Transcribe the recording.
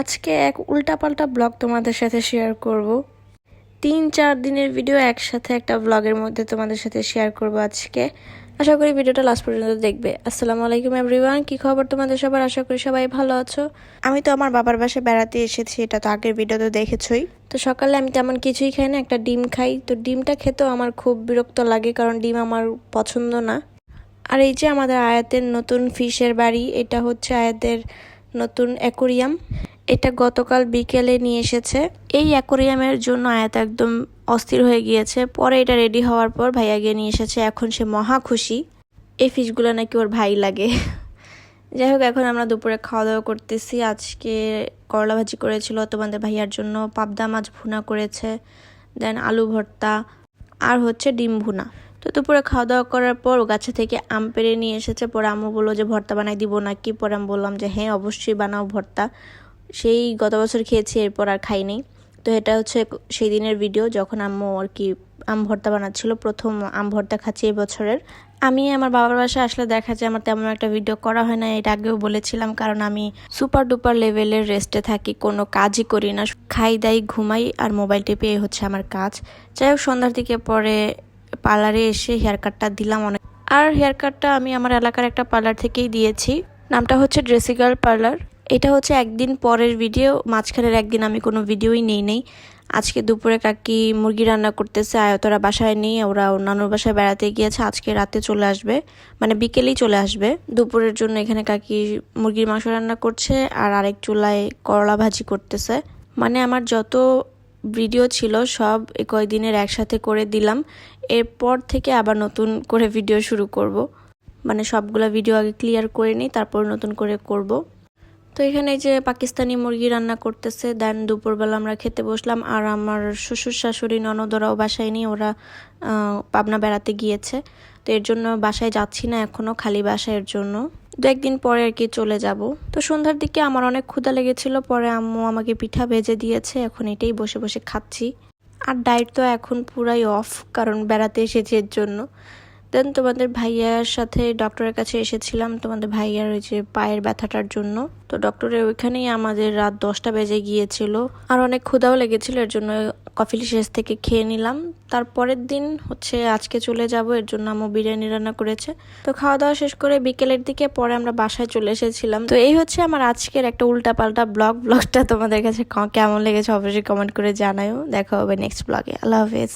আজকে এক উল্টাপাল্টা ব্লগ তোমাদের সাথে শেয়ার করব। তিন, চার দিনের ভিডিও একসাথে একটা ব্লগের মধ্যে তোমাদের সাথে শেয়ার করব আজকে। আশা করি ভিডিওটা লাস্ট পর্যন্ত দেখবে। আসসালামু আলাইকুম এভরিওয়ান কি খবর তোমাদের সবার? আশা করি সবাই ভালো আছো। আমি তো আমার বাবার বাসায় বেড়াতে এসেছি, এটা তো আগের ভিডিওতে দেখেছই। তো সকালে আমি তেমন কিছুই খাই না, একটা ডিম খাই। তো ডিমটা খেতেও আমার খুব বিরক্ত লাগে, কারণ ডিম আমার পছন্দ না। আর এই যে আমাদের আয়াতের নতুন ফিশের বাড়ি, এটা হচ্ছে আয়াতের নতুন অ্যাকোরিয়াম। এটা গতকাল বিকেলে নিয়ে এসেছে। এই অ্যাকোরিয়ামের জন্য আয়াত একদম অস্থির হয়ে গিয়েছে। পরে এটা রেডি হওয়ার পর ভাইয়া গিয়ে নিয়ে এসেছে। এখন সে মহা খুশি। এই ফিশগুলো নাকি ওর ভাই লাগে। যাই হোক, এখন আমরা দুপুরে খাওয়া দাওয়া করতেছি। আজকে করলা ভাজি করেছিল তোমাদের ভাইয়ার জন্য। পাবদা মাছ ভুনা করেছে। দেন আলু ভর্তা। আর হচ্ছে ডিম ভুনা। তো দুপুরে খাওয়া দাওয়া করার পর ও গাছে থেকে আম পেড়ে নিয়ে এসেছে। পরে আম্মু বলল যে, ভর্তা বানাই দিব নাকি? পরে আমি বললাম যে হ্যাঁ অবশ্যই বানাও ভর্তা। সেই গত বছর খেয়েছি, এরপর আর খাইনি। তো এটা হচ্ছে সেই দিনের ভিডিও যখন আম্মু আর কি আম ভর্তা বানাচ্ছিল, প্রথম আম ভর্তা খাচ্ছি এই বছরের। আমি আমার বাবার বাসায় আসলে দেখা যায় আমার তেমন একটা ভিডিও করা হয় না, এটা আগেও বলেছিলাম, কারণ আমি সুপার ডুপার লেভেলের রেস্টে থাকি, কোনো কাজই করি না। খাই, দাই, ঘুমাই আর মোবাইল টেপে হচ্ছে আমার কাজ। যাই হোক, সন্ধ্যার দিকে পরে পার্লারে এসে হেয়ার কাটটা দিলাম অনেক। আর হেয়ার কাটটা আমি আমার এলাকার একটা পার্লার থেকেই দিয়েছি। নামটা হচ্ছে ড্রেসি গার্ল পার্লার এটা হচ্ছে একদিন পরের ভিডিও মাঝখানের একদিন আমি কোনো ভিডিওই নেই নেই। আজকে দুপুরে কাকি মুরগি রান্না করতেছে, আয়তরা বাসায় নেই, ওরা নানুর বাসায় বেড়াতে গিয়েছে, আজকে রাতে চলে আসবে মানে বিকেলেই চলে আসবে। দুপুরের জন্য এখানে কাকি মুরগির মাংস রান্না করছে, আর আরেক চুলায় করলা ভাজি করতেছে। মানে আমার যত ভিডিও ছিল, সব কয়দিনের একসাথে করে দিলাম। এরপর থেকে আবার নতুন করে ভিডিও শুরু করব। মানে সবগুলো ভিডিও আগে ক্লিয়ার করে নিই, তারপর নতুন করে করব। তো এখানে যে পাকিস্তানি মুরগি রান্না করতেছে, দেন দুপুরবেলা আমরা খেতে বসলাম আর আমার শ্বশুর শাশুড়ি ননদরাও বাসায় নিয়ে ওরা পাবনা বেড়াতে গিয়েছে। তো এর জন্য বাসায় যাচ্ছি না এখনও খালি বাসায়ের জন্য। দু একদিন পরে আর কি চলে যাব। তো সন্ধ্যার দিকে আমার অনেক ক্ষুধা লেগেছিল, পরে আম্মু আমাকে পিঠা ভেজে দিয়েছে, এখন এটাই বসে বসে খাচ্ছি। আর ডায়েট তো এখন পুরাই অফ কারণ বেড়াতে এসেছে এর জন্য। দেন তোমাদের ভাইয়ার সাথে ডক্টরের কাছে এসেছিলাম, তোমাদের ভাইয়ার ওই যে পায়ের ব্যথাটার জন্য। তো ডক্টরের ওইখানেই আমাদের রাত দশটা বেজে গিয়েছিল। আর অনেক ক্ষুধাও লেগেছিল, এর জন্য কফি শেষ থেকে খেয়ে নিলাম। তারপরের দিন হচ্ছে আজকে চলে যাব, এর জন্য আমু বিরিয়ানি রান্না করেছে। তো খাওয়া দাওয়া শেষ করে বিকেলের দিকে পরে আমরা বাসায় চলে এসেছিলাম। তো এই হচ্ছে আমার আজকের একটা উল্টা পাল্টা ব্লগ। ব্লগটা তোমাদের কাছে কেমন লেগেছে অবশ্যই কমেন্ট করে জানাও দেখা হবে নেক্সট ব্লগে। আল্লাহ হাফেজ।